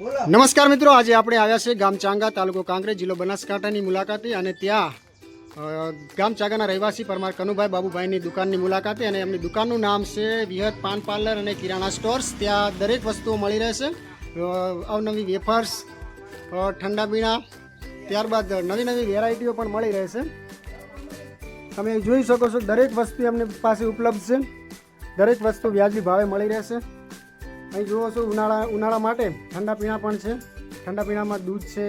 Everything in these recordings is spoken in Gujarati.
નમસ્કાર મિત્રો, આજે આપણે આવ્યા છે ગામ ચાંગા તાલુકો કાંકરેજ જિલ્લો બનાસકાંઠાની મુલાકાતે અને ત્યાં ગામ ચાંગાના રહેવાસી પરમાર કનુભાઈ બાબુભાઈની દુકાનની મુલાકાતે અને એમની દુકાનનું નામ છે વિહત પાન પાર્લર અને કિરાણા સ્ટોર્સ. ત્યાં દરેક વસ્તુઓ મળી રહેશે. અવનવી વેફર્સ ઠંડા પીણા, ત્યારબાદ નવી નવી વેરાયટીઓ પણ મળી રહેશે. તમે જોઈ શકો છો દરેક વસ્તુ એમની પાસે ઉપલબ્ધ છે. દરેક વસ્તુ વ્યાજબી ભાવે મળી રહેશે. અહીં જુઓ છો, ઉનાળા ઉનાળા માટે ઠંડા પીણા પણ છે. ઠંડા પીણામાં દૂધ છે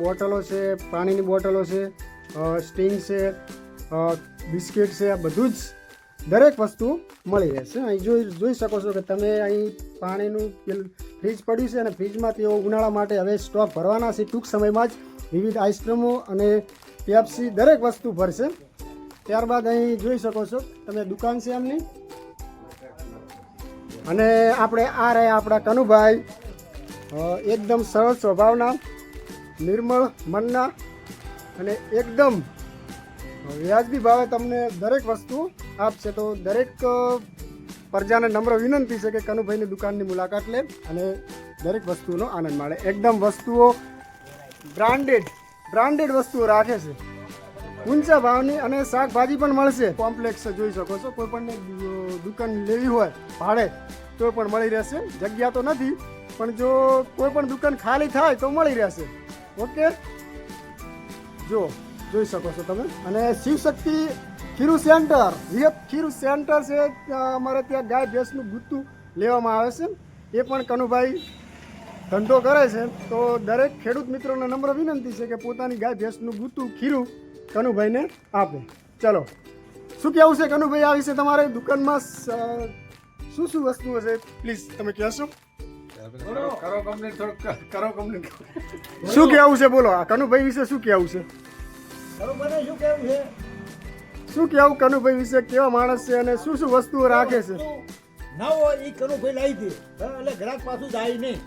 બોટલો છે, પાણીની બોટલો છે સ્ટીંગ છે બિસ્કિટ છે, આ બધું જ દરેક વસ્તુ મળી રહેશે. અહીં જોઈ જોઈ શકો છો કે તમે અહીં પાણીનું પેલું ફ્રીજ પડ્યું છે અને ફ્રીજમાં તેઓ ઉનાળા માટે હવે સ્ટોક ભરવાના છે. ટૂંક સમયમાં જ વિવિધ આઈસ્ક્રીમો અને પેપ્સી દરેક વસ્તુ ભરશે. ત્યારબાદ અહીં જોઈ શકો છો, તમે દુકાન છે એમની? અને આપણે આ રહ્યા આપણા કનુભાઈ. એકદમ સરળ સ્વભાવના, નિર્મળ મનના અને એકદમ વ્યાજબી ભાવે તમને દરેક વસ્તુ આપશે. તો દરેક પ્રજાને નમ્ર વિનંતી છે કે કનુભાઈની દુકાનની મુલાકાત લે અને દરેક વસ્તુનો આનંદ માણે. એકદમ વસ્તુઓ બ્રાન્ડેડ બ્રાન્ડેડ વસ્તુઓ રાખે છે. ઊંચા ભાવની અને શાકભાજી પણ મળશે. કોમ્પ્લેક્સ જોઈ શકો છો. કોઈ પણ દુકાન લેવી હોય ભાડે તો પણ મળી રહેશે. જગ્યા તો નથી, પણ જો કોઈ પણ દુકાન ખાલી થાય તો મળી રહેશે. ઓકે? જો, જોઈ શકો છો તમે. અને શિવશક્તિ ખીરું સેન્ટર વિયત ખીરું સેન્ટર છે. અમારે ત્યાં ગાય ભેંસનું ગુત્તું લેવામાં આવે છે. એ પણ કનુભાઈ ધંધો કરે છે તો દરેક ખેડૂત મિત્રોને નમ્ર વિનંતી છે કે પોતાની ગાય ભેંસનું ગૂતું ખીરું કનુભાઈને આપે. ચલો શું કહેવું છે કનુભાઈ આ વિશે તમારે દુકાનમાં શું શું વસ્તુઓ છે? પ્લીઝ તમે કહેશો. શું કહેવું છે બોલો આ કનુભાઈ વિશે શું કહેવું છે? શું કેવું શું કહેવું કનુભાઈ વિશે? કેવા માણસ છે અને શું શું વસ્તુઓ રાખે છે? ના હોય એ કનુભાઈ લાવી દે. એટલે ગ્રાહક પાછું જાય નહીં.